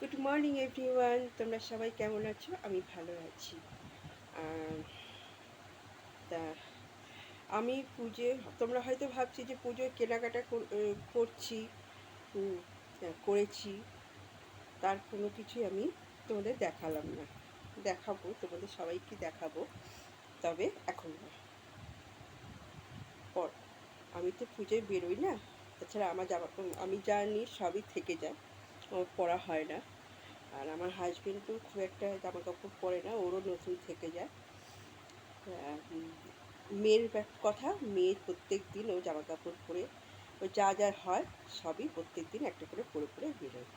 Good morning everyone তোমরা সবাই কেমন আছো? আমি ভালো আছি। তা, আমি পুজো, তোমরা হয়তো ভাবছি যে পুজোর কেনাকাটা কর- করছি করেছি। তার কোনো কিছুই আমি তোমাদের দেখালাম না। দেখাবো, তোমাদের সবাইকে দেখাবো। তবে এখন না। পর, আমি তো পুজোয় বেরোই না। তাছাড়া আমার জামা আমি নিই সবই থেকে যায়। আমার পরা হয় না। আর আমার হাজবেন্ডও খুব একটা জামা কাপড় পরে না, ওরও নতুন থেকে যায়। মেয়ের কথা, মেয়ে প্রত্যেক দিন ও জামা কাপড় পরে, ও যা যা হয় সবই প্রত্যেক দিন একটা করে পরে পরে বেরোয়।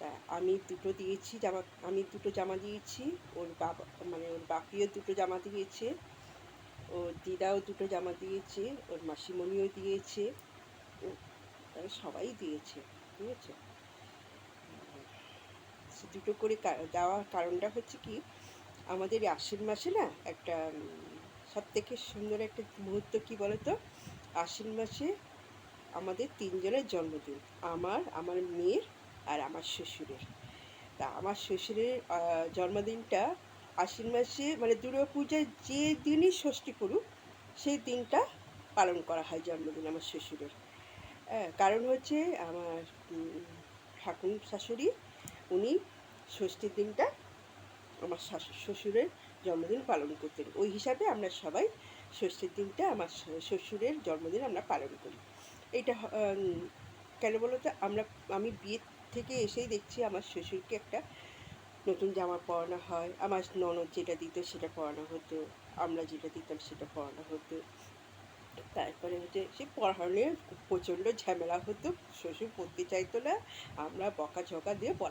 তা আমি দুটো দিয়েছি জামা, আমি দুটো জামা দিয়েছি, ওর বাবা মানে ওর বাপিও দুটো জামা দিয়েছে, ওর দিদাও দুটো জামা দিয়েছে, ওর মাসিমণিও দিয়েছে তারা সবাই দিয়েছে ঠিক আছে দুটো করে দেওয়ার কারণটা হচ্ছে কি, আমাদের আশ্বিন মাসে না একটা সব থেকে সুন্দর একটা মুহূর্ত কি বলতো? আশ্বিন মাসে আমাদের তিনজনের জন্মদিন, আমার আমার মেয়ের আর আমার শ্বশুরের। তা আমার শ্বশুরের জন্মদিনটা আশ্বিন মাসে মানে দুর্গা পূজায় যে দিনই ষষ্ঠী করুক সেই দিনটা পালন করা হয় জন্মদিন আমার শ্বশুরের। হ্যাঁ কারণ হচ্ছে আমার ঠাকুর শাশুড়ি, উনি ষষ্ঠীর দিনটা আমার শ্বশুরের জন্মদিন পালন করতেন। ওই হিসাবে আমরা সবাই ষষ্ঠীর দিনটা আমার শ্বশুরের জন্মদিন আমরা পালন করি। এটা কেন বলো তো? আমরা, আমি বিয়ে থেকে এসেই দেখছি আমার শ্বশুরকে একটা নতুন জামা পরানো হয়। আমার ননদ যেটা দিত সেটা পরানো হতো, আমরা যেটা দিতাম সেটা পরানো হতো। তারপরে হচ্ছে সে পড়ানোর প্রচণ্ড ঝামেলা হতো, শ্বশুর পড়তে চাইতো না, আমরা বকাঝকা দিয়ে পড়া